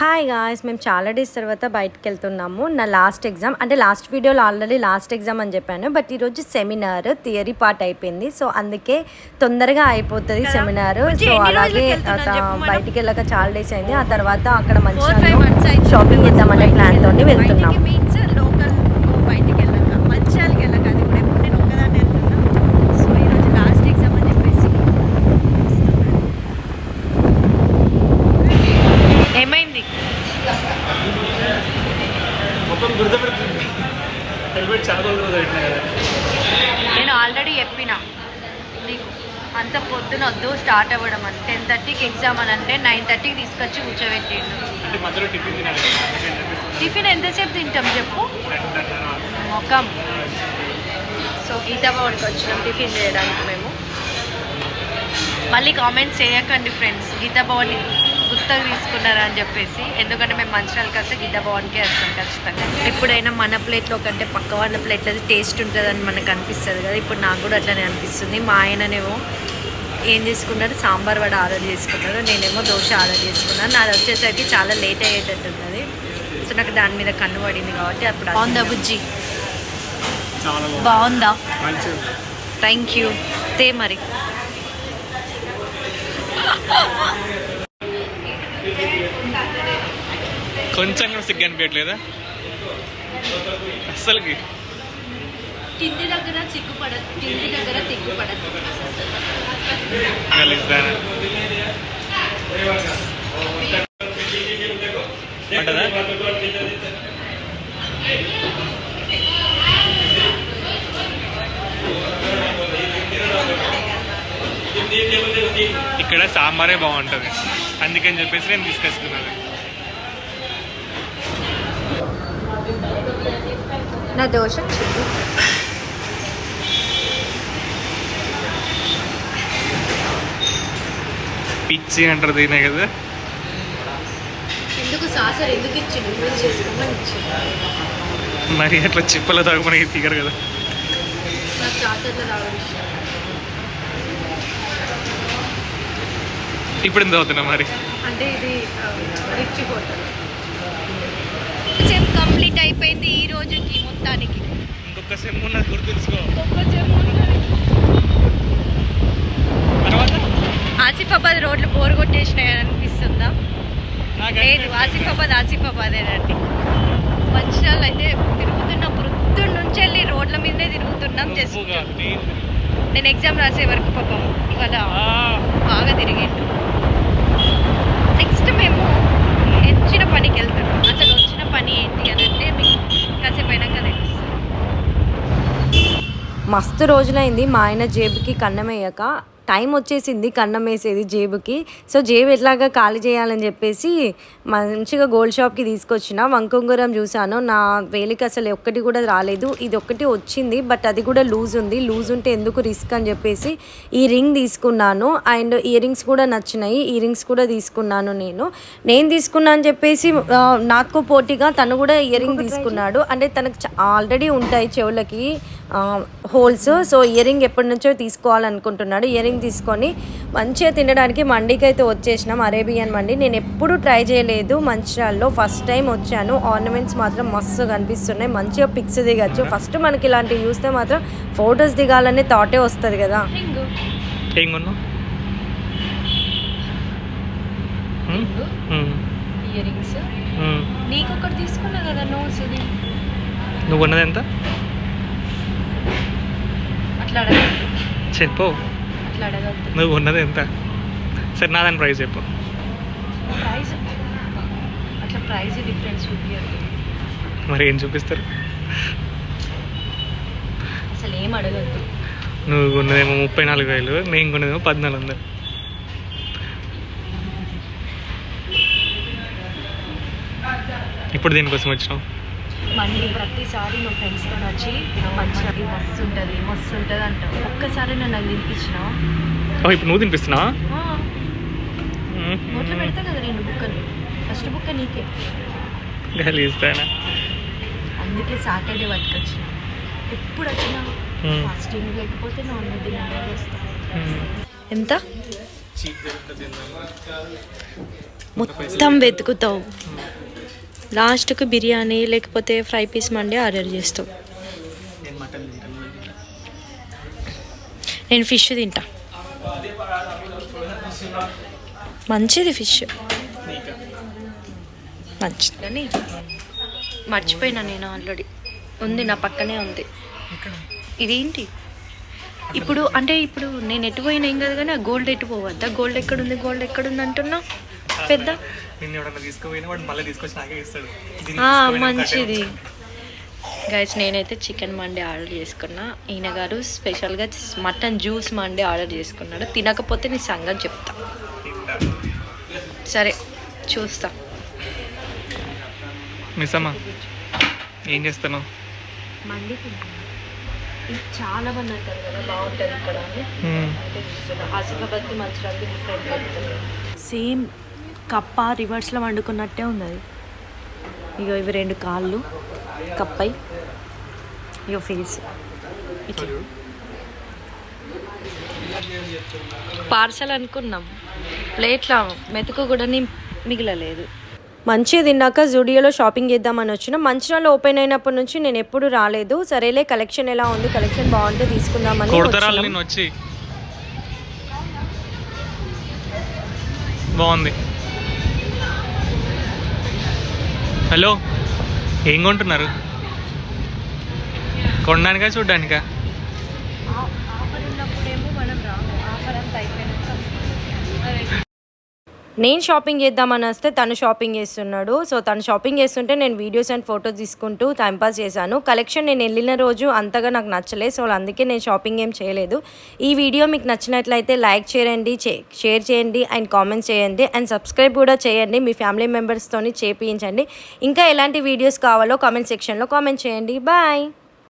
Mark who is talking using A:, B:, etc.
A: Hi guys మేము చాలా days తర్వాత బయటకు వెళ్తున్నాము నా లాస్ట్ ఎగ్జామ్ అంటే లాస్ట్ వీడియోలో ఆల్రెడీ లాస్ట్ ఎగ్జామ్ అని చెప్పాను. బట్ ఈరోజు సెమినార్ థియరీ పార్ట్ అయిపోయింది. సో అందుకే తొందరగా అయిపోతుంది సెమినార్ సో అలాగే బయటికి వెళ్ళక చాలా డేస్ అయింది. ఆ తర్వాత అక్కడ మంచి షాపింగ్ చేద్దామనే ప్లాన్ తోటి వెళ్తున్నాం
B: మీన్స్ లోకల్ బయటికి వెళ్ళక మంచాలకి వెళ్ళక అది కూడా ఎప్పుడు నేను ఒక్కదాన్ని వెళ్తున్నా సో ఈరోజు లాస్ట్ ఎగ్జామ్ అని చెప్పేసి ఏమైంది
C: మొత్తం గుర్తుపెడుతుంది హెల్మెట్ చాలా రోజులు పెట్టినా కదా
B: నేను ఆల్రెడీ చెప్పిన నీకు అంత పొద్దున వద్దు స్టార్ట్ అవ్వడం అని టెన్ థర్టీకి ఎగ్జామ్ అని అంటే నైన్ థర్టీకి తీసుకొచ్చి కూర్చోబెట్టిండు.
C: టిఫిన్
B: ఎంతసేపు తింటాం చెప్పు? మొఖం. సో గీతా భవన్కి వచ్చినాం టిఫిన్ చేయడానికి మేము. మళ్ళీ కామెంట్స్ చేయకండి ఫ్రెండ్స్. గీతా గుర్తుకు తీసుకున్నారా అని చెప్పేసి. ఎందుకంటే మేము మంచిర్యాలకి వస్తే గీతా భవన్కే వస్తాం ఖచ్చితంగా. ఎప్పుడైనా మన ప్లేట్లో కంటే పక్క వాళ్ళ ప్లేట్లో టేస్ట్ ఉంటుందని మనకు అనిపిస్తుంది కదా. ఇప్పుడు నాకు కూడా అట్లనే అనిపిస్తుంది. మా ఆయననేమో ఏం చేసుకున్నారు సాంబార్ వడ ఆర్డర్ చేసుకున్నారు నేనేమో దోశ ఆర్డర్ చేసుకున్నాను. నాది వచ్చేసరికి చాలా లేట్ అయ్యేటట్టున్నది సో నాకు దాని మీద కన్ను పడింది కాబట్టి అప్పుడు బాగుందా బుజ్జి?
C: చాలా బాగుంది.
B: Thank you. తే మరి.
C: కొంచెం కూడా సిగ్గు అనిపించట్లేదా? అస్సలకి.
B: తిండి దగ్గర సిగ్గుపడదు తిండి దగ్గర తిగ్గుపడదు
C: గలీజ్దానా అంటదా ఇక్కడ సాంబారే బాగుంటుంది. అందుకని చెప్పేసి నేను తీసుకొస్తున్నాను.
B: నా దోశ
C: పిచ్చి అంటారు దీనే కదా.
B: ఎందుకు సాసర్ ఎందుకు ఇచ్చిండు? యూజ్ చేసుకోమని ఇచ్చిండు.
C: మరి అట్లా చిప్పలో తాగమని తీగరు కదా.
B: నాకు సాసర్లో రావడం ఇష్టం.
C: ఇప్పుడు ఎంత అవుతున్నా మరి?
B: అంటే ఇది రిచ్ హోటల్. కంప్లీట్ అయిపోయింది ఈ రోజుకి మొత్తానికి.
C: ఇంకొక సెమ్ ఉన్నది గుర్తు తెలుసుకో
B: ఒక్క సేపు ఉన్నది.
C: తర్వాత?
B: ఆసిఫాబాద్ రోడ్లు బోర్ కొట్టేసినాయి అనిపిస్తుందా? లేదు ఆసిఫాబాద్ ఆసిఫాబాదేనండి మంచిర్యాల అయితే తిరుగుతున్న వృద్ధుల నుంచి వెళ్ళి రోడ్ల మీదనే తిరుగుతున్నాం జస్ట్
C: నేను.
B: ఎగ్జామ్ రాసే వరకు పాపం ఇవాళ బాగా తిరిగిండు. నెక్స్ట్ మేము వచ్చిన పనికి వెళ్తున్నాం అసలు పని ఏంటి అని అంటే మీకు కాసేపు అయినాక తెలుస్తుంది.
A: మస్తు రోజులైంది మా ఆయన జేబుకి కన్నమయ్యాక. టైం వచ్చేసింది కన్నం వేసేది జేబుకి. సో జేబు ఎట్లాగా ఖాళీ చేయాలని చెప్పేసి మంచిగా గోల్డ్ షాప్కి తీసుకొచ్చిన. వంకుంగురం చూసాను నా వేలికి అసలు ఒక్కటి కూడా రాలేదు. ఇది ఒక్కటి వచ్చింది బట్ అది కూడా లూజ్ ఉంది. లూజ్ ఉంటే ఎందుకు రిస్క్ అని చెప్పేసి ఈ రింగ్ తీసుకున్నాను. అండ్ ఇయర్ రింగ్స్ కూడా నచ్చినాయి. ఇయర్ రింగ్స్ కూడా తీసుకున్నాను నేను. నేను తీసుకున్నా అని చెప్పేసి నాకు పోటీగా తను కూడా ఇయర్ రింగ్ తీసుకున్నాడు. అంటే తనకు ఆల్రెడీ ఉంటాయి చెవులకి హోల్స్. సో ఇయర్ రింగ్ ఎప్పటి నుంచో తీసుకోవాలనుకుంటున్నాడు. ఇయర్ రింగ్ తీసుకొని మంచిగా తినడానికి మండికి అయితే వచ్చేసినాం అరేబియన్ మండి. నేను ఎప్పుడు ట్రై చేయలేదు మంచిర్యాలలో. ఫస్ట్ టైం వచ్చాను. ఆర్నమెంట్స్ మాత్రం మస్తు కనిపిస్తున్నాయి. మంచిగా పిక్స్ దిగచ్చు. ఫస్ట్ మనకి ఇలాంటివి చూస్తే మాత్రం ఫొటోస్ దిగాలనే థాటే వస్తుంది కదా.
B: నీకు ఒకటి తీసుకున్నా నోట్స్
C: నువ్వు కొన్నది ఎంత?
B: అట్లా
C: చెప్పు.
B: అట్లా అడగద్దు
C: నువ్వు కొన్నది ఎంత? సరే నాదని ప్రైస్ చెప్పు.
B: ప్రైస్ అట్లా ప్రైస్ డిఫరెన్స్ చూపించదు
C: మరి ఏం చూపిస్తారు?
B: అసలు ఏం అడగద్దు.
C: నువ్వు కొన్నదేమో ముప్పై నాలుగు వేలు మేము కొన్నదేమో పద్నాలుగు వందలు. ఇప్పుడు దీనికోసం వచ్చినావు?
B: మండి ప్రతిసారి మా ఫ్రెండ్స్తో వచ్చి ఇది మస్తు ఉంటుంది మస్తు ఉంటుంది అంటావు ఒక్కసారి నన్ను అది తినిపించినావు
C: ఓ ఇప్పుడు నువ్వు తినిపిస్తున్నావా
B: నోట్లో పెడతా కదా రెండు బుక్కలు. ఫస్ట్ బుక్క నీకే.
C: గలీస్తానా
B: అందుకే సాటర్డే పట్టుకొచ్చిన. ఎప్పుడు వచ్చినా ఫాస్టింగ్ లేకపోతే నాన్ వెజ్ వస్తా. ఎంత? మొత్తం వెతుకుతావు. లాస్ట్కి బిర్యానీ లేకపోతే ఫ్రై పీస్ మండి ఆర్డర్ చేస్తాం.
C: నేను
B: ఫిష్ తింటా. మంచిది ఫిష్.
C: నీకా?
B: మంచిది అని మర్చిపోయినా నేను ఆల్రెడీ. ఉంది నా పక్కనే ఉంది. ఇదేంటి? ఇప్పుడు అంటే ఇప్పుడు నేను ఎటు పోయినా ఏం కాదు కానీ ఆ గోల్డ్ ఎటు పోవద్దా? గోల్డ్ ఎక్కడుంది? గోల్డ్ ఎక్కడుంది అంటున్నా? పెద్ద
C: నిన్ను ఎవడన్నా తీసుకుపోయినా వాడు మళ్ళీ తీసుకొచ్చి నాకే ఇస్తాడు. దీన్ని
B: ఆ,
C: తీసుకుపోయినా
B: మంచిది. గైస్ నేనైతే చికెన్ మండి ఆర్డర్ చేసుకున్నా. ఈయన గారు స్పెషల్గా మటన్ జ్యూస్ మండి ఆర్డర్ చేసుకున్నాడు. తినకపోతే నీ సంగతి చెప్తా. సరే చూస్తా.
C: మిస్ అమ్మా ఏం చేస్తున్నావు?
B: మండి చాలా మంది అంటారు కదా బాగుంటుంది ఇక్కడ ఆసిఫాబాద్కి డిఫరెంట్ సేమ్ కప్ప రివర్స్లో వండుకున్నట్టే ఉంది అది ఇగో ఇవి రెండు కాళ్ళు కప్పై ఇగో ఫేస్. ఇట్లా. పార్సల్ అనుకున్నాం. ప్లేట్ల మెతుకు కూడా మిగలలేదు.
A: మంచిగా తిన్నాక జుడియోలో షాపింగ్ చేద్దామని వచ్చిన. మంచిర్యాల ఓపెన్ అయినప్పటి నుంచి నేను ఎప్పుడు రాలేదు. సరేలే కలెక్షన్ ఎలా ఉంది కలెక్షన్ బాగుంటే తీసుకుందామని
C: బాగుంది. హలో ఏం కొంటున్నారు? కొనడానికా చూడ్డానికా?
A: నేను షాపింగ్ చేద్దామని వస్తే తను షాపింగ్ చేస్తున్నాడు. సో తను షాపింగ్ చేస్తుంటే నేను వీడియోస్ అండ్ ఫొటోస్ తీసుకుంటూ టైంపాస్ చేశాను. కలెక్షన్ నేను వెళ్ళిన రోజు అంతగా నాకు నచ్చలేదు సో అందుకే నేను షాపింగ్ ఏం చేయలేదు. ఈ వీడియో మీకు నచ్చినట్లయితే లైక్ చేయండి షేర్ చేయండి అండ్ కామెంట్స్ చేయండి. అండ్ సబ్స్క్రైబ్ కూడా చేయండి. మీ ఫ్యామిలీ మెంబర్స్తోని చేపించండి ఇంకా ఎలాంటి వీడియోస్ కావాలో కామెంట్ సెక్షన్లో కామెంట్ చేయండి. బాయ్!